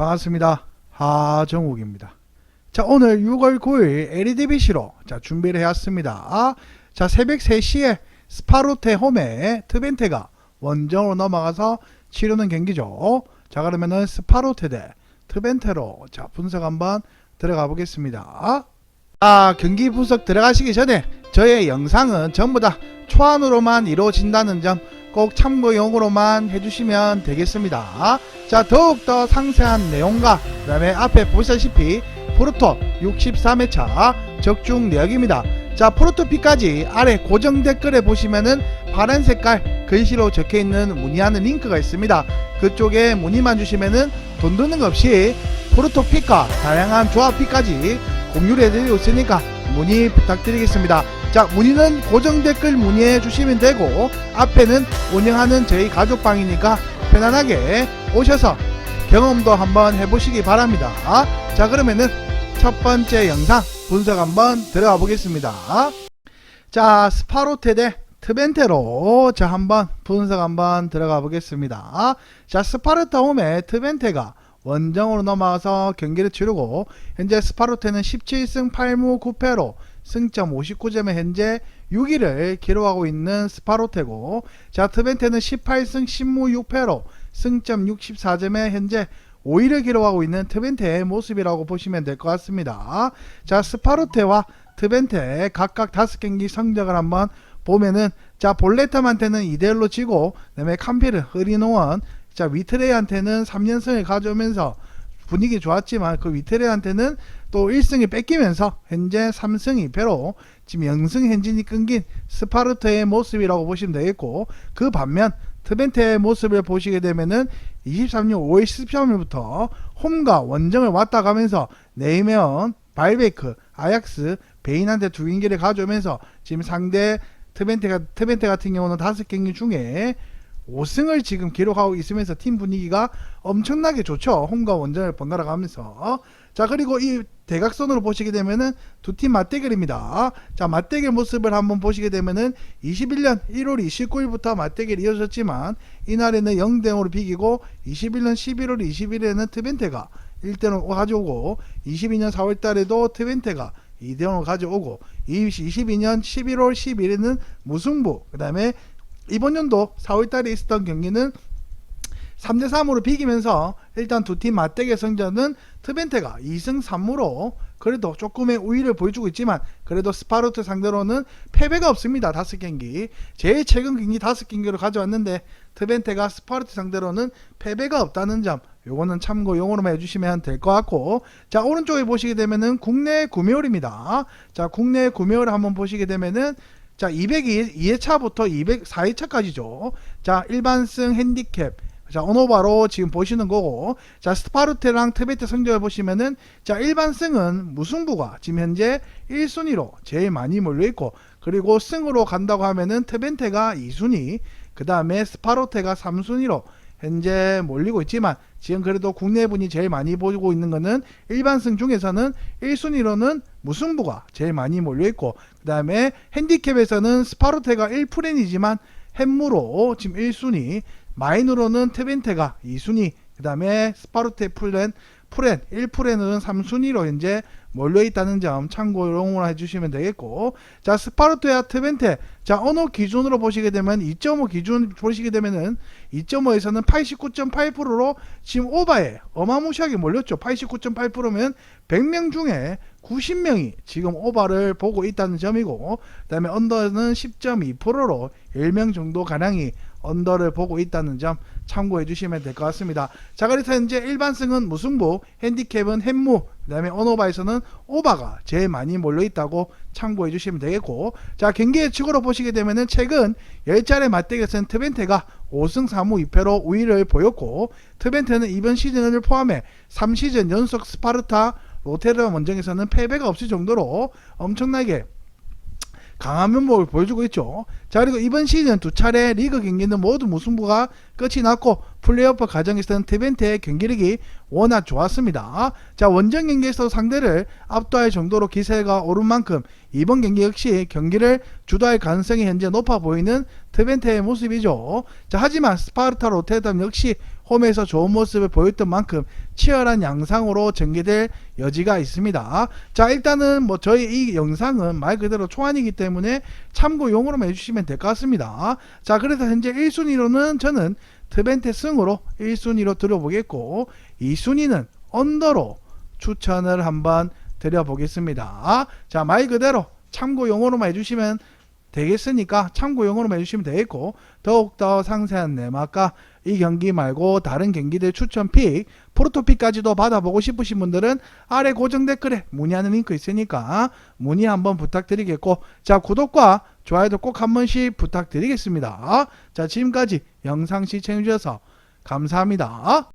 반갑습니다. 하정욱입니다. 자, 오늘 6월 9일 LEDBC로 자, 준비를 해왔습니다. 아, 자, 새벽 3시에 스파로테 홈에 트벤테가 원정으로 넘어가서 치르는 경기죠. 자, 그러면은 스파로테 대 트벤테로 자, 분석 한번 들어가 보겠습니다. 아, 경기 분석 들어가시기 전에 저의 영상은 전부 다 초안으로만 이루어진다는 점 꼭 참고용으로만 해주시면 되겠습니다. 자, 더욱더 상세한 내용과 그 다음에 앞에 보시다시피 프로토 63회차 적중 내역입니다. 자, 프로토 P까지 아래 고정 댓글에 보시면은 파란 색깔 글씨로 적혀 있는 문의하는 링크가 있습니다. 그쪽에 문의만 주시면은 돈 드는 거 없이 프로토 P과 다양한 조합 P까지 공유를 해드리고 있으니까 문의 부탁드리겠습니다. 자, 문의는 고정 댓글 문의해 주시면 되고 앞에는 운영하는 저희 가족방이니까 편안하게 오셔서 경험도 한번 해보시기 바랍니다. 자, 그러면은 첫 번째 영상 분석 한번 들어가 보겠습니다. 자, 스파로테 대 트벤테로 자 한번 분석 한번 들어가 보겠습니다. 자, 스파르타 홈에 트벤테가 원정으로 넘어와서 경기를 치르고 현재 스파르테는 17승 8무 9패로 승점 59점에 현재 6위를 기록하고 있는 스파로테고 자 트벤테는 18승 10무 6패로 승점 64점에 현재 5위를 기록하고 있는 트벤테의 모습이라고 보시면 될 것 같습니다. 자 스파로테와 트벤테 각각 5경기 성적을 한번 보면은 자 볼레tam한테는 2대1로 지고 그다음에 캄피르 흐리노원 자 위트레이한테는 3연승을 가져오면서 분위기 좋았지만 그 위트레이한테는 또 1승이 뺏기면서 현재 3승 2패로 지금 영승 행진이 끊긴 스파르타의 모습이라고 보시면 되겠고 그 반면 트벤테의 모습을 보시게 되면은 23년 5월 13일부터 홈과 원정을 왔다 가면서 네이면 바이베크 아약스 베인한테 두 경기를 가져오면서 지금 상대 트벤테가 트벤테 같은 경우는 다섯 경기 중에 5승을 지금 기록하고 있으면서 팀 분위기가 엄청나게 좋죠. 홈과 원정을 번갈아 가면서. 자, 그리고 이 대각선으로 보시게 되면은 두 팀 맞대결입니다. 자, 맞대결 모습을 한번 보시게 되면은 21년 1월 29일부터 맞대결이 이어졌지만 이날에는 0대 0으로 비기고 21년 11월 20일에는 트벤테가 1대 0으로 가져오고 22년 4월 달에도 트벤테가 2대 0으로 가져오고 22년 11월 10일에는 무승부 그 다음에 이번 연도 4월달에 있었던 경기는 3대3으로 비기면서 일단 두 팀 맞대결 성적은 트벤테가 2승 3무로 그래도 조금의 우위를 보여주고 있지만 그래도 스파르트 상대로는 패배가 없습니다. 다섯 경기 제일 최근 경기 다섯 경기를 가져왔는데 트벤테가 스파르트 상대로는 패배가 없다는 점 요거는 참고 용어로만 해주시면 될 것 같고 자 오른쪽에 보시게 되면은 국내 구매율입니다. 자 국내 구매율을 한번 보시게 되면은 자 202회차부터 204회차까지죠. 자 일반승 핸디캡 자, 언어바로 지금 보시는 거고, 자, 스파르테랑 트베트 성적을 보시면은, 자, 일반 승은 무승부가 지금 현재 1순위로 제일 많이 몰려 있고, 그리고 승으로 간다고 하면은 트벤테가 2순위, 그 다음에 스파르테가 3순위로 현재 몰리고 있지만, 지금 그래도 국내분이 제일 많이 보고 있는 거는 일반 승 중에서는 1순위로는 무승부가 제일 많이 몰려 있고, 그 다음에 핸디캡에서는 스파르테가 1프렌이지만, 햄무로 지금 1순위, 마인으로는 트벤테가 2순위, 그 다음에 스파르테 풀렌, 프렌, 1프렌은 3순위로 현재 몰려있다는 점 참고용으로 해주시면 되겠고, 자, 스파르테와 트벤테, 자, 어느 기준으로 보시게 되면 2.5 기준 보시게 되면은 2.5에서는 89.8%로 지금 오바에 어마무시하게 몰렸죠. 89.8%면 100명 중에 90명이 지금 오바를 보고 있다는 점이고, 그 다음에 언더는 10.2%로 1명 정도 가량이 언더를 보고 있다는 점 참고해 주시면 될 것 같습니다. 자, 그래서 현재 일반승은 무승부, 핸디캡은 햄무, 그 다음에 언오바에서는 오바가 제일 많이 몰려 있다고 참고해 주시면 되겠고, 자, 경기 예측으로 보시게 되면은 최근 10차례 맞대결에서는 트벤테가 5승 3무 2패로 우위를 보였고, 트벤테는 이번 시즌을 포함해 3시즌 연속 스파르타 로테르담 원정에서는 패배가 없을 정도로 엄청나게 강한 면목을 보여주고 있죠. 자 그리고 이번 시즌 두 차례 리그 경기는 모두 무승부가 끝이 났고 플레이오프 과정에서는 트벤트의 경기력이 워낙 좋았습니다. 자 원정 경기에서 상대를 압도할 정도로 기세가 오른 만큼 이번 경기 역시 경기를 주도할 가능성이 현재 높아 보이는 트벤트의 모습이죠. 자 하지만 스파르타 로테담 역시 홈에서 좋은 모습을 보였던 만큼 치열한 양상으로 전개될 여지가 있습니다. 자 일단은 뭐 저희 이 영상은 말 그대로 초안이기 때문에 참고용으로만 해주시면 될 것 같습니다. 자 그래서 현재 1순위로는 저는 트벤테 승으로 1순위로 들어보겠고 2순위는 언더로 추천을 한번 드려보겠습니다. 자 말 그대로 참고용으로만 해주시면 되겠으니까 참고용으로만 해주시면 되겠고 더욱더 상세한 내막과 이 경기 말고 다른 경기들 추천 픽 프로토픽까지도 받아보고 싶으신 분들은 아래 고정 댓글에 문의하는 링크 있으니까 문의 한번 부탁드리겠고 자 구독과 좋아요도 꼭 한 번씩 부탁드리겠습니다. 자 지금까지 영상 시청해주셔서 감사합니다